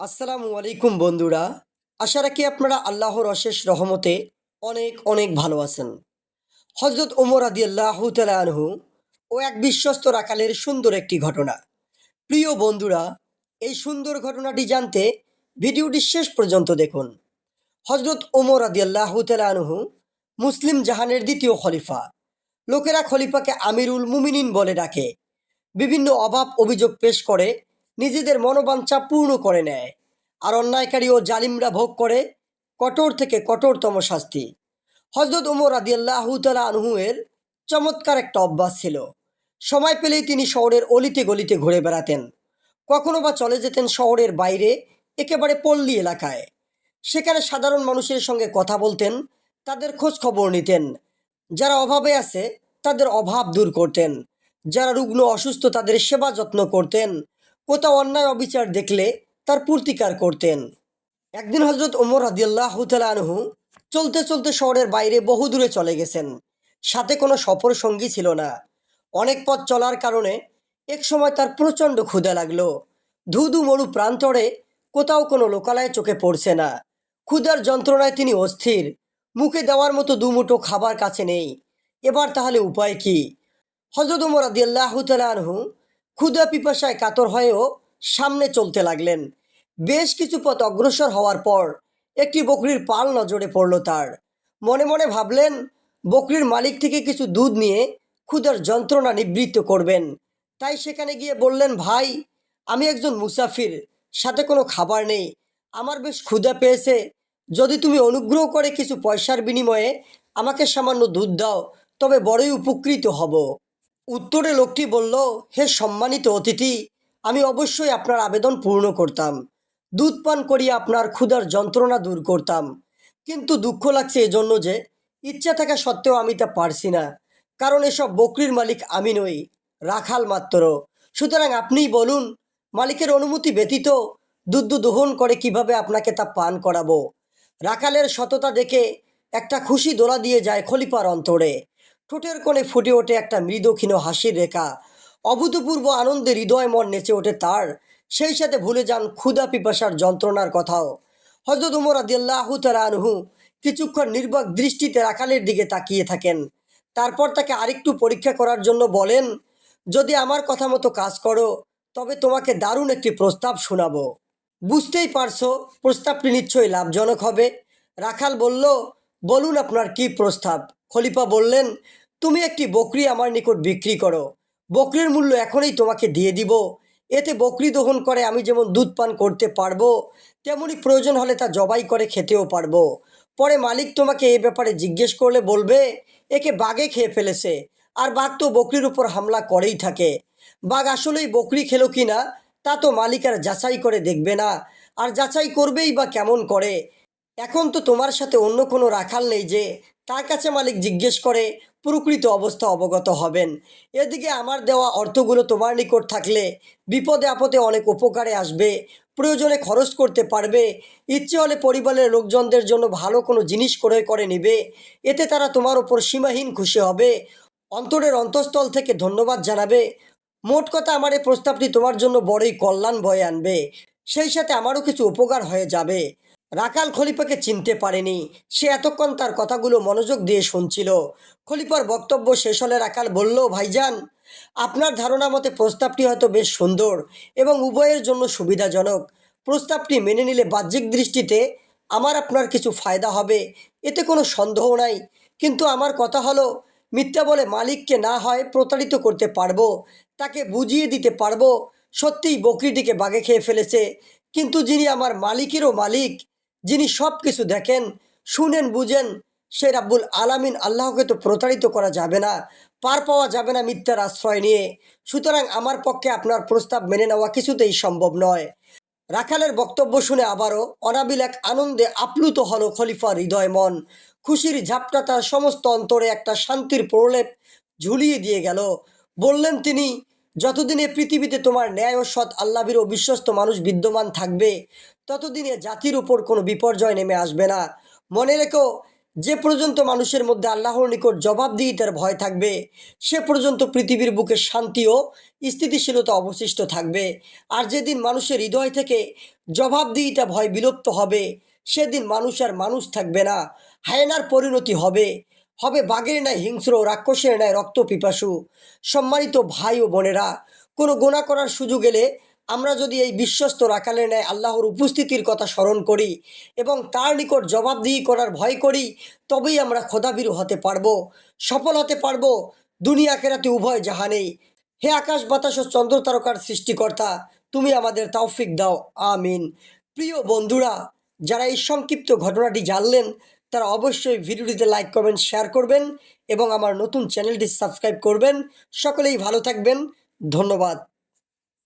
আসসালামু আলাইকুম বন্ধুরা, আশা রাখি আপনারা আল্লাহর অশেষ রহমতে অনেক অনেক ভালো আছেন। হজরত ওমর আদি আল্লাহ আনহু ও এক বিশ্বস্ত রাখালের সুন্দর একটি ঘটনা। প্রিয় বন্ধুরা, এই সুন্দর ঘটনাটি জানতে ভিডিওটি শেষ পর্যন্ত দেখুন। হজরত ওমর আদি আল্লাহ আনহু মুসলিম জাহানের দ্বিতীয় খলিফা। লোকেরা খলিফাকে আমিরুল মুমিনিন বলে ডাকে। বিভিন্ন অভাব অভিযোগ পেশ করে নিজেদের মনোবাঞ্ছা পূর্ণ করে নেয়। আর অন্যায়কারী ও জালিমরা ভোগ করে কঠোর থেকে কঠোরতম শাস্তি। হজরত উমর আদিয়াল্লাহ তালা আনহুয়ের চমৎকার একটা অভ্যাস ছিল। সময় পেলেই তিনি শহরের অলিতে গলিতে ঘুরে বেড়াতেন। কখনো বা চলে যেতেন শহরের বাইরে, একেবারে পল্লী এলাকায়। সেখানে সাধারণ মানুষের সঙ্গে কথা বলতেন, তাদের খোঁজ খবর নিতেন। যারা অভাবে আছে, তাদের অভাব দূর করতেন। যারা রুগ্ন অসুস্থ, তাদের সেবা যত্ন করতেন। কোথাও অন্যায় অবিচার দেখলে তার প্রতিকার করতেন। একদিন হজরত ওমর হাদিয়াল্লাহ আনহু চলতে চলতে শহরের বাইরে বহু দূরে চলে গেছেন। সাথে কোনো সফর সঙ্গী ছিল না। অনেক পথ চলার কারণে এক সময় তার প্রচণ্ড ক্ষুধা লাগল। ধুধু মরু প্রান্তরে কোথাও কোনো লোকালয়ে চোখে পড়ছে না। ক্ষুধার যন্ত্রণায় তিনি অস্থির। মুখে দেওয়ার মতো দুমুঠো খাবার কাছে নেই। এবার তাহলে উপায় কি? হজরত উমর আদিয়াল্লাহ আনহু ক্ষুধা পিপাসায় কাতর হয়েও সামনে চলতে লাগলেন। বেশ কিছু পথ অগ্রসর হওয়ার পর একটি বকরির পাল নজরে পড়ল তার। মনে মনে ভাবলেন, বকরির মালিক থেকে কিছু দুধ নিয়ে ক্ষুধার যন্ত্রণা নিবৃত্ত করবেন। তাই সেখানে গিয়ে বললেন, ভাই, আমি একজন মুসাফির, সাথে কোনো খাবার নেই। আমার বেশ ক্ষুধা পেয়েছে। যদি তুমি অনুগ্রহ করে কিছু পয়সার বিনিময়ে আমাকে সামান্য দুধ দাও, তবে বড়ই উপকৃত হব। উত্তরে লোকটি বলল, হে সম্মানিত অতিথি, আমি অবশ্যই আপনার আবেদন পূর্ণ করতাম। দুধ পান করিয়ে আপনার ক্ষুধার যন্ত্রণা দূর করতাম। কিন্তু দুঃখ লাগছে এজন্য যে, ইচ্ছা থাকা সত্ত্বেও আমি তা পারছি না। কারণ এসব বকরির মালিক আমি নই, রাখাল মাত্র। সুতরাং আপনিই বলুন, মালিকের অনুমতি ব্যতীত দুধ দোহন করে কীভাবে আপনাকে তা পান করাবো? রাখালের সততা দেখে একটা খুশি দোলা দিয়ে যায় খলিফার অন্তরে। ঠোঁটের কোণে ফুটে ওঠে একটা মৃদক্ষীণ হাসির রেখা। অভূতপূর্ব আনন্দে হৃদয় মন নেচে ওঠে তার। সেই সাথে ভুলে যান ক্ষুদা পিপাসার যন্ত্রণার কথাও। হজরত উমর আদিল্লাহ আনহু কিছুক্ষণ নির্বাক দৃষ্টিতে রাখালের দিকে তাকিয়ে থাকেন। তারপর তাকে আরেকটু পরীক্ষা করার জন্য বলেন, যদি আমার কথা মতো কাজ করো, তবে তোমাকে দারুণ একটি প্রস্তাব শোনাবো। বুঝতেই পারছ, প্রস্তাবটি নিশ্চয়ই লাভজনক হবে। রাখাল বলল, বলুন আপনার কি প্রস্তাব? খলিফা বললেন, তুমি একটি বকরি আমার নিকট বিক্রি করো। বকরির মূল্য এখনই তোমাকে দিয়ে দিব। এতে বকরি দহন করে আমি যেমন দুধ পান করতে পারব, তেমনি প্রয়োজন হলে তা জবাই করে খেতেও পারব। পরে মালিক তোমাকে এ ব্যাপারে জিজ্ঞেস করলে বলবে, একে বাঘে খেয়ে ফেলেছে, আর বাঘ তো বকরির উপর হামলা করেই থাকে। বাঘ আসলেই বকরি খেলো কি না, তা তো মালিক আর যাচাই করে দেখবে না। আর যাচাই করবেই বা কেমন করে? এখন তো তোমার সাথে অন্য কোনো রাখাল নেই যে তার কাছে মালিক জিজ্ঞেস করে, প্রকৃত অবস্থা অবগত হবেন। এদিকে আমার দেওয়া অর্থগুলো তোমার নিকট থাকলে বিপদে আপদে অনেক উপকারে আসবে। প্রয়োজনে খরচ করতে পারবে। ইচ্ছে হলে পরিবারের লোকজনদের জন্য ভালো কোনো জিনিস ক্রয় করে নেবে। এতে তারা তোমার ওপর সীমাহীন খুশি হবে। অন্তরের অন্তঃস্থল থেকে ধন্যবাদ জানাবে। মোট কথা, আমার এই প্রস্তাবটি তোমার জন্য বড়ই কল্যাণ বয়ে আনবে। সেই সাথে আমারও কিছু উপকার হয়ে যাবে। রাকাল খলিফাকে চিনতে পারেনি। সে এতক্ষণ তার কথাগুলো মনোযোগ দিয়ে শুনছিল। খলিফার বক্তব্য শেষ হলে রাকাল বলল, ভাইজান, আপনার ধারণা মতে প্রস্তাবটি হয়তো বেশ সুন্দর এবং উভয়ের জন্য সুবিধাজনক। প্রস্তাবটি মেনে নিলে বাহ্যিক দৃষ্টিতে আমার আপনার কিছু ফায়দা হবে, এতে কোনো সন্দেহ নাই। কিন্তু আমার কথা হলো, মিথ্যা বলে মালিককে না হয় প্রতারিত করতে পারব, তাকে বুঝিয়ে দিতে পারব। সত্যিই বকরিটিকে বাগে খেয়ে ফেলেছে। কিন্তু যিনি আমার মালিকেরও মালিক যিনি সব কিছু দেখেন, শুনেন, বুঝেন, সে রাব্বুল আলামিন আল্লাহকে তো প্রতারিত করা যাবে না, পার পাওয়া যাবে না মিথ্যার আশ্রয় নিয়ে। সুতরাং আমার পক্ষে আপনার প্রস্তাব মেনে নেওয়া কিছুতেই সম্ভব নয়। রাখালের বক্তব্য শুনে আবারও অনাবিল এক আনন্দে আপ্লুত হলো খলিফার হৃদয় মন। খুশির ঝাপটা তার সমস্ত অন্তরে একটা শান্তির প্রলেপ ঝুলিয়ে দিয়ে গেল। বললেন তিনি যতদিন এ পৃথিবীতে তোমার ন্যায় ও সৎ আল্লাহবীর ও বিশ্বস্ত মানুষ বিদ্যমান থাকবে, ততদিনে জাতির উপর কোনো বিপর্যয় নেমে আসবে না। মনে রেখো, যে পর্যন্ত মানুষের মধ্যে আল্লাহর নিকট জবাবদিহিতার ভয় থাকবে, সে পর্যন্ত পৃথিবীর বুকে শান্তি ও স্থিতিশীলতা অবশিষ্ট থাকবে। আর যেদিন মানুষের হৃদয় থেকে জবাবদিহিতা ভয় বিলুপ্ত হবে, সেদিন মানুষ আর মানুষ থাকবে না, হায়নার পরিণতি হবে। হবে বাঘের ন্যায়, হিংস্র রাক্ষসের ন্যায় রক্ত পিপাসু। সম্মানিত ভাই ও বোনেরা, কোনো গোনা করার সুযোগ এলে আমরা যদি এই বিশ্বস্ত রাখালের ন্যায় আল্লাহর উপস্থিতির কথা স্মরণ করি এবং তার নিকট জবাবদিহি করার ভয় করি, তবেই আমরা খোদাবিরু হতে পারব, সফল হতে পারব, দুনিয়া কেরাতে উভয় জাহানেই। হে আকাশ, বাতাস ও চন্দ্র তারকার সৃষ্টিকর্তা, তুমি আমাদের তাওফিক দাও, আমিন। প্রিয় বন্ধুরা, যারা এই সংক্ষিপ্ত ঘটনাটি জানলেন তারা অবশ্যই ভিডিওটিতে লাইক কমেন্ট শেয়ার করবেন এবং আমার নতুন চ্যানেলটি সাবস্ক্রাইব করবেন। সকলেই ভালো থাকবেন। ধন্যবাদ।